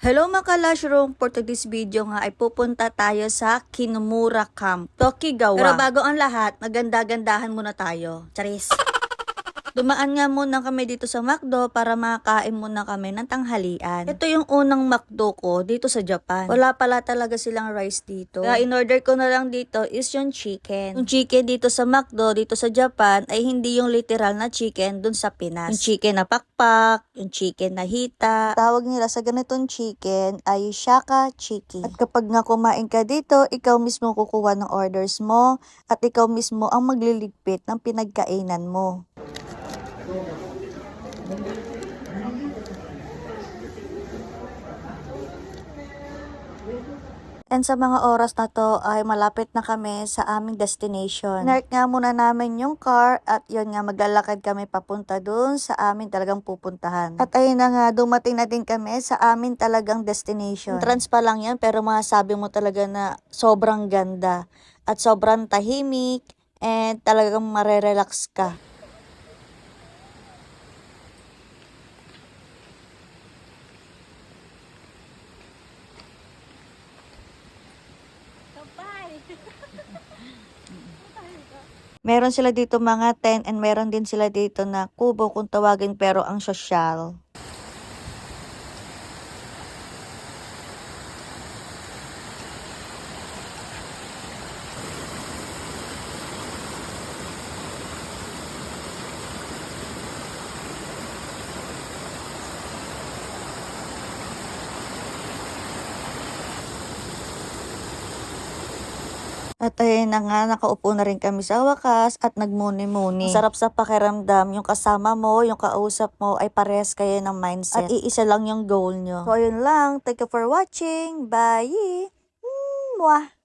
Hello mga kalashroom! For today's video nga ay pupunta tayo sa Kinumura Camp, Tokigawa. Pero bago ang lahat, maganda-gandahan muna tayo. Charis! Dumaan nga muna kami dito sa McDo para makakain muna kami ng tanghalian. Ito yung unang McDo ko dito sa Japan. Wala pala talaga silang rice dito. Kaya in-order ko na lang dito is yung chicken. Yung chicken dito sa McDo, dito sa Japan, ay hindi yung literal na chicken dun sa Pinas. Yung chicken na pakpak, yung chicken na hita. Tawag nila sa ganitong chicken ay shaka chiki. At kapag nga kumain ka dito, ikaw mismo kukuha ng orders mo at ikaw mismo ang magliligpit ng pinagkainan mo. And sa mga oras na to ay malapit na kami sa aming destination. Nark nga muna namin yung car at yun nga maglalakad kami papunta dun sa amin talagang pupuntahan. At ayun na nga dumating na din kami sa amin talagang destination. Entrance pa lang yan pero masasabi mo talaga na sobrang ganda at sobrang tahimik and talagang marerelax ka. Meron sila dito mga tent and meron din sila dito na kubo kung tawagin pero ang sosyal. At ayun na nga, nakaupo na rin kami sa wakas at nagmuni-muni. Masarap sa pakiramdam, yung kasama mo, yung kausap mo ay parehas kayo ng mindset. At iisa lang yung goal nyo. So ayun lang, thank you for watching. Bye! Mwah!